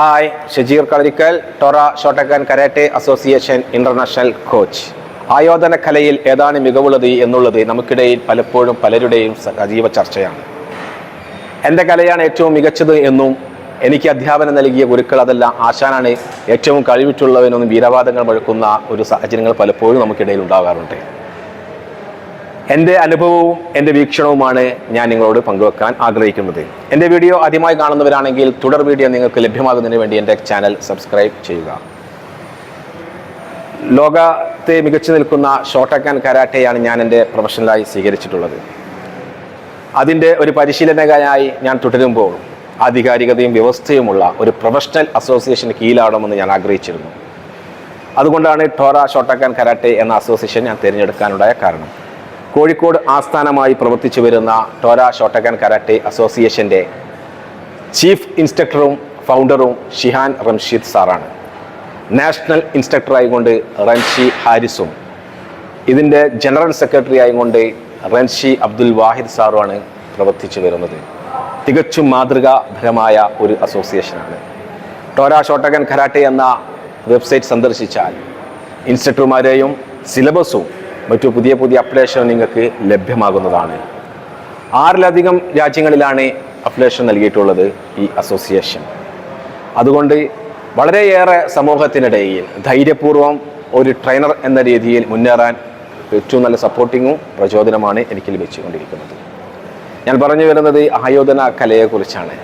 Hi Shajeer Kalarikkal Tora Shotokan karate association international coach ആയോധന കലയിൽ ഏതാണ് മികവുള്ളത് എന്നുള്ളത് നമുക്കിടയിൽ പലപ്പോഴും പലരുടെയും സജീവ ചർച്ചയാണ്. എന്റെ കലയാണ് ഏറ്റവും മികച്ചത് എന്നും എനിക്ക് അധ്യാപനം നൽകിയ ഗുരുക്കൾ അതല്ല ആശാനാണ് ഏറ്റവും കഴിവിട്ടുള്ളവനെന്നും വീരവാദങ്ങൾ മുഴക്കുന്ന ഒരു സാഹചര്യങ്ങൾ പലപ്പോഴും നമുക്കിടയിൽ ഉണ്ടാകാറുണ്ട്. എന്റെ അനുഭവവും എന്റെ വീക്ഷണവുമാണ് ഞാൻ നിങ്ങളോട് പങ്കുവെക്കാൻ ആഗ്രഹിക്കുന്നത്. എന്റെ വീഡിയോ ആദ്യമായി കാണുന്നവരാണെങ്കിൽ തുടർ വീഡിയോ നിങ്ങൾക്ക് ലഭ്യമാകുന്നതിന് വേണ്ടി എന്റെ ചാനൽ സബ്സ്ക്രൈബ് ചെയ്യുക. ലോകത്തെ മികച്ചു നിൽക്കുന്ന ഷോട്ടക് ആൻഡ് കരാട്ടെയാണ് ഞാൻ എന്റെ പ്രൊഫഷണലായി സ്വീകരിച്ചിട്ടുള്ളത്. അതിന്റെ ഒരു പരിശീലനകനായി ഞാൻ തുടരുമ്പോൾ ആധികാരികതയും വ്യവസ്ഥയുമുള്ള ഒരു പ്രൊഫഷണൽ അസോസിയേഷൻ കീഴിലാവണമെന്ന് ഞാൻ ആഗ്രഹിച്ചിരുന്നു. അതുകൊണ്ടാണ് ടോറ ഷോട്ടക്കാൻ കരാട്ടെ എന്ന അസോസിയേഷൻ ഞാൻ തിരഞ്ഞെടുക്കാനുണ്ടായ കാരണം. കോഴിക്കോട് ആസ്ഥാനമായി പ്രവർത്തിച്ചു വരുന്ന ടോര ഷോട്ടഗൻ കരാട്ടെ അസോസിയേഷന്റെ ചീഫ് ഇൻസ്ട്രക്ടറും ഫൗണ്ടറും ഷിഹാൻ റംഷീദ് സാറാണ്. നാഷണൽ ഇൻസ്ട്രക്ടറായിക്കൊണ്ട് റൻഷി ഹാരിസും ഇതിന്റെ ജനറൽ സെക്രട്ടറി ആയിക്കൊണ്ട് റൻഷി അബ്ദുൽ വാഹിദ് സാറുമാണ് പ്രവർത്തിച്ചു വരുന്നത്. തികച്ചും മാതൃകാപരമായ ഒരു അസോസിയേഷനാണ്. ടോര ഷോട്ടകൻ കരാട്ടെ എന്ന വെബ്സൈറ്റ് സന്ദർശിച്ചാൽ ഇൻസ്ട്രക്ടർമാരെയും സിലബസും മറ്റു പുതിയ പുതിയ അപ്ഡേഷൻ നിങ്ങൾക്ക് ലഭ്യമാകുന്നതാണ്. ആറിലധികം രാജ്യങ്ങളിലാണ് അപ്ഡേഷൻ നൽകിയിട്ടുള്ളത് ഈ അസോസിയേഷൻ. അതുകൊണ്ട് വളരെയേറെ സമൂഹത്തിനിടയിൽ ധൈര്യപൂർവം ഒരു ട്രെയിനർ എന്ന രീതിയിൽ മുന്നേറാൻ ഏറ്റവും നല്ല സപ്പോർട്ടിങ്ങും പ്രചോദനമാണ് എനിക്ക് ലഭിച്ചുകൊണ്ടിരിക്കുന്നത്. ഞാൻ പറഞ്ഞു വരുന്നത് ആയോധന കലയെക്കുറിച്ചാണ്.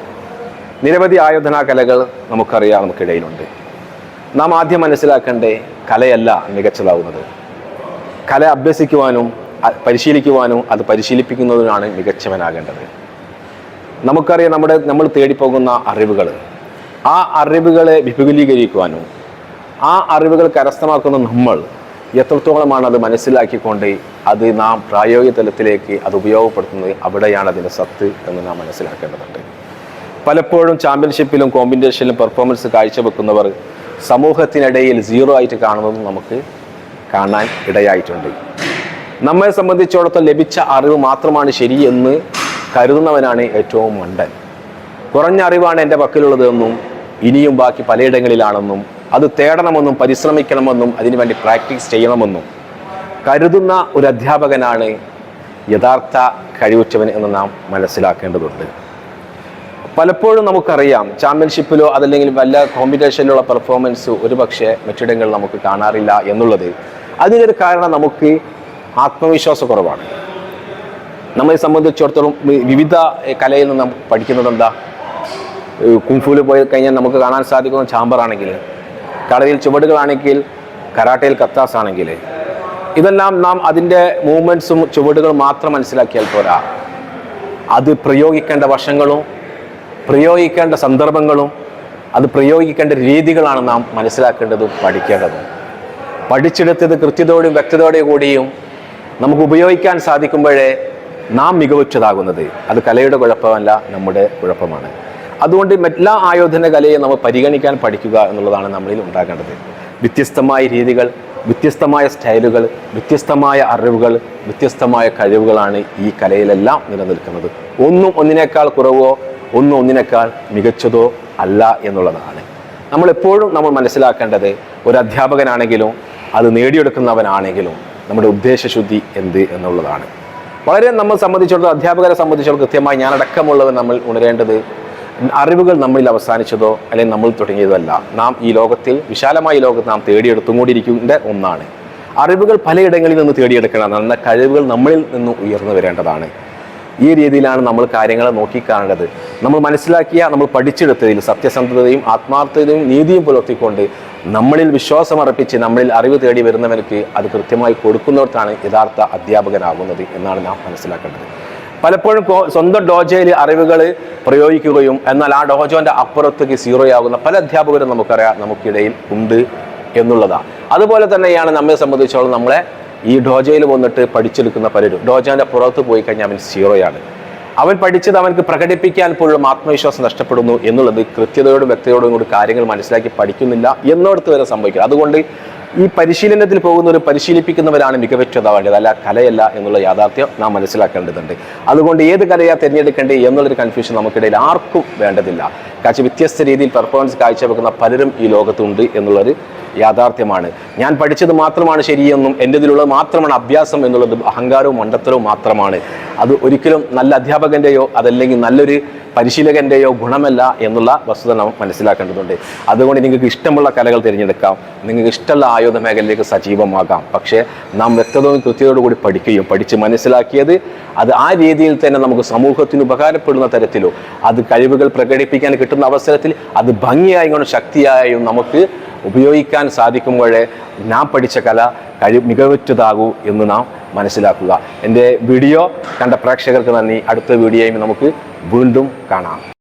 നിരവധി ആയോധന കലകൾ നമുക്കറിയാം നമുക്കിടയിലുണ്ട്. നാം ആദ്യം മനസ്സിലാക്കേണ്ടേ കലയല്ല മികച്ചതാവുന്നത്. കല അഭ്യസിക്കുവാനും പരിശീലിക്കുവാനും അത് പരിശീലിപ്പിക്കുന്നതിനാണ് മികച്ചവനാകേണ്ടത്. നമുക്കറിയാം നമ്മുടെ നമ്മൾ തേടിപ്പോകുന്ന അറിവുകൾ ആ അറിവുകളെ വിപുലീകരിക്കുവാനും ആ അറിവുകൾ കരസ്ഥമാക്കുന്ന നമ്മൾ എത്രത്തോളമാണ് അത് മനസ്സിലാക്കിക്കൊണ്ട് അത് നാം പ്രായോഗിക തലത്തിലേക്ക് അത് ഉപയോഗപ്പെടുത്തുന്നത് അവിടെയാണ് അതിന്റെ സത്ത് എന്ന് നാം മനസ്സിലാക്കേണ്ടതുണ്ട്. പലപ്പോഴും ചാമ്പ്യൻഷിപ്പിലും കോമ്പറ്റീഷനിലും പെർഫോമൻസ് കാഴ്ചവെക്കുന്നവർ സമൂഹത്തിനിടയിൽ സീറോ ആയിട്ട് കാണുന്നതും നമുക്ക് കാണാൻ ഇടയായിട്ടുണ്ട്. നമ്മെ സംബന്ധിച്ചിടത്തോളം ലഭിച്ച അറിവ് മാത്രമാണ് ശരിയെന്ന് കരുതുന്നവനാണ് ഏറ്റവും മണ്ടൻ. കുറഞ്ഞ അറിവാണ് എന്റെ പക്കലുള്ളതെന്നും ഇനിയും ബാക്കി പലയിടങ്ങളിലാണെന്നും അത് തേടണമെന്നും പരിശ്രമിക്കണമെന്നും അതിനുവേണ്ടി പ്രാക്ടീസ് ചെയ്യണമെന്നും കരുതുന്ന ഒരു അധ്യാപകനാണ് യഥാർത്ഥ കഴിവുറ്റവൻ എന്ന് നാം മനസ്സിലാക്കേണ്ടതുണ്ട്. പലപ്പോഴും നമുക്കറിയാം ചാമ്പ്യൻഷിപ്പിലോ അതല്ലെങ്കിൽ വല്ല കോമ്പറ്റീഷനിലുള്ള പെർഫോമൻസ് ഒരുപക്ഷെ മറ്റിടങ്ങളിൽ നമുക്ക് കാണാറില്ല എന്നുള്ളത്. അതിനൊരു കാരണം നമുക്ക് ആത്മവിശ്വാസക്കുറവാണ് നമ്മളെ സംബന്ധിച്ചിടത്തോളം വിവിധ കലയിൽ നിന്ന് പഠിക്കുന്നത് എന്താ? കുംഫുവിൽ പോയി കഴിഞ്ഞാൽ നമുക്ക് കാണാൻ സാധിക്കുന്ന ചാമ്പറാണെങ്കിൽ കടലിൽ ചുവടുകളാണെങ്കിൽ കരാട്ടയിൽ കത്താസ് ആണെങ്കിൽ ഇതെല്ലാം നാം അതിന്റെ മൂവ്മെന്റ്സും ചുവടുകളും മാത്രം മനസ്സിലാക്കിയാൽ പോരാ. അത് പ്രയോഗിക്കേണ്ട വശങ്ങളും പ്രയോഗിക്കേണ്ട സന്ദർഭങ്ങളും അത് പ്രയോഗിക്കേണ്ട രീതികളാണ് നാം മനസ്സിലാക്കേണ്ടതും പഠിക്കേണ്ടതും. പഠിച്ചെടുത്തത് കൃത്യതയോടും വ്യക്തതയോടെ കൂടിയും നമുക്ക് ഉപയോഗിക്കാൻ സാധിക്കുമ്പോഴേ നാം മികവുറ്റതാകുന്നത്. അത് കലയുടെ കുഴപ്പമല്ല നമ്മുടെ കുഴപ്പമാണ്. അതുകൊണ്ട് എല്ലാ ആയോധന കലയെ നമ്മൾ പരിഗണിക്കാൻ പഠിക്കുക എന്നുള്ളതാണ് നമ്മളിൽ ഉണ്ടാകേണ്ടത്. വ്യത്യസ്തമായ രീതികൾ വ്യത്യസ്തമായ സ്റ്റൈലുകൾ വ്യത്യസ്തമായ അറിവുകൾ വ്യത്യസ്തമായ കഴിവുകളാണ് ഈ കലയിലെല്ലാം നിലനിൽക്കുന്നത്. ഒന്നും ഒന്നിനേക്കാൾ കുറവോ ഒന്നും ഒന്നിനേക്കാൾ മികച്ചതോ അല്ല എന്നുള്ളതാണ്. നമ്മളെപ്പോഴും നമ്മൾ മനസ്സിലാക്കേണ്ടത് ഒരു അധ്യാപകനാണെങ്കിലും അത് നേടിയെടുക്കുന്നവനാണെങ്കിലും നമ്മുടെ ഉദ്ദേശശുദ്ധി എന്ത് എന്നുള്ളതാണ്. വളരെ നമ്മൾ സംബന്ധിച്ചിടത്തോളം അധ്യാപകരെ സംബന്ധിച്ചിടത്തോളം കൃത്യമായി ഞാനടക്കമുള്ളവർ നമ്മൾ ഉണരേണ്ടത് അറിവുകൾ നമ്മളിൽ അവസാനിച്ചതോ അല്ലെങ്കിൽ നമ്മൾ തുടങ്ങിയതല്ല. നാം ഈ ലോകത്തിൽ വിശാലമായ ലോകത്ത് നാം തേടിയെടുത്തും കൂടിയിരിക്കേണ്ട ഒന്നാണ്. അറിവുകൾ പലയിടങ്ങളിൽ നിന്ന് തേടിയെടുക്കണം നല്ല കഴിവുകൾ നമ്മളിൽ നിന്ന് ഉയർന്നു വരേണ്ടതാണ്. ഈ രീതിയിലാണ് നമ്മൾ കാര്യങ്ങളെ നോക്കിക്കാണേണ്ടത്. നമ്മൾ മനസ്സിലാക്കിയ നമ്മൾ പഠിച്ചെടുത്തതിൽ സത്യസന്ധതയും ആത്മാർത്ഥതയും നീതിയും പുലർത്തിക്കൊണ്ട് നമ്മളിൽ വിശ്വാസം അർപ്പിച്ച് നമ്മളിൽ അറിവ് തേടി വരുന്നവർക്ക് അത് കൃത്യമായി കൊടുക്കുന്നവർക്കാണ് യഥാർത്ഥ അധ്യാപകനാകുന്നത് എന്നാണ് നാം മനസ്സിലാക്കേണ്ടത്. പലപ്പോഴും സ്വന്തം ഡോജയിൽ അറിവുകൾ പ്രയോഗിക്കുകയും എന്നാൽ ആ ഡോജോന്റെ അപ്പുറത്തേക്ക് സീറോ ആകുന്ന പല അധ്യാപകരും നമുക്കറിയാം നമുക്കിടയിൽ ഉണ്ട് എന്നുള്ളതാണ് അതുപോലെ തന്നെയാണ് നമ്മെ സംബന്ധിച്ചോളം നമ്മളെ ഈ ഡോജയിൽ വന്നിട്ട് പഠിച്ചെടുക്കുന്ന പലരും. ഡോജോന്റെ പുറത്ത് പോയി കഴിഞ്ഞാൽ അവൻ സീറോയാണ്. അവൻ പഠിച്ചത് അവനക്ക് പ്രകടിപ്പിക്കാൻ പോലും ആത്മവിശ്വാസം നഷ്ടപ്പെടുന്നു എന്നുള്ളത് കൃത്യതയോടും വ്യക്തതയോടും കൂടി കാര്യങ്ങൾ മനസ്സിലാക്കി പഠിക്കുന്നില്ല എന്നിടത്ത് വരെ സംഭവിക്കും. അതുകൊണ്ട് ഈ പരിശീലനത്തിൽ പോകുന്നവർ പരിശീലിപ്പിക്കുന്നവരാണ് മികവറ്റതാവേണ്ടത് അല്ല കലയല്ല എന്നുള്ള യാഥാർത്ഥ്യം നാം മനസ്സിലാക്കേണ്ടതുണ്ട്. അതുകൊണ്ട് ഏത് കലയാ തിരഞ്ഞെടുക്കേണ്ടത് എന്നുള്ളൊരു കൺഫ്യൂഷൻ നമുക്കിടയിൽ ആർക്കും വേണ്ടതില്ല. കാഴ്ച വ്യത്യസ്ത രീതിയിൽ പെർഫോമൻസ് കാഴ്ചവെക്കുന്ന പലരും ഈ ലോകത്തുണ്ട് എന്നുള്ളൊരു യാഥാർത്ഥ്യമാണ്. ഞാൻ പഠിച്ചത് മാത്രമാണ് ശരിയെന്നും എന്റെ ഇതിലുള്ളത് മാത്രമാണ് അഭ്യാസം എന്നുള്ളത് അഹങ്കാരവും മണ്ടത്തരവും മാത്രമാണ്. അത് ഒരിക്കലും നല്ല അധ്യാപകന്റെയോ അതല്ലെങ്കിൽ നല്ലൊരു പരിശീലകന്റെയോ ഗുണമല്ല എന്നുള്ള വസ്തുത നാം മനസ്സിലാക്കേണ്ടതുണ്ട്. അതുകൊണ്ട് നിങ്ങൾക്ക് ഇഷ്ടമുള്ള കലകൾ തിരഞ്ഞെടുക്കാം. നിങ്ങൾക്ക് ഇഷ്ടമുള്ള ആയുധ മേഖലയിലേക്ക് സജീവമാകാം. പക്ഷേ നാം വ്യക്തതയും കൃത്യതയോടു കൂടി പഠിക്കുകയും പഠിച്ച് മനസ്സിലാക്കിയത് അത് ആ രീതിയിൽ തന്നെ നമുക്ക് സമൂഹത്തിന് ഉപകാരപ്പെടുന്ന തരത്തിലോ അത് കഴിവുകൾ പ്രകടിപ്പിക്കാൻ കിട്ടുന്ന അവസരത്തിൽ അത് ഭംഗിയായും കൊണ്ട് ശക്തിയായും നമുക്ക് ഉപയോഗിക്കാൻ സാധിക്കുമ്പോഴേ നാം പഠിച്ച കല കഴി മികവുറ്റതാകൂ എന്ന് നാം മനസ്സിലാക്കുക. എന്റെ വീഡിയോ കണ്ട പ്രേക്ഷകർക്ക് നന്ദി. അടുത്ത വീഡിയോയും നമുക്ക് വീണ്ടും കാണാം.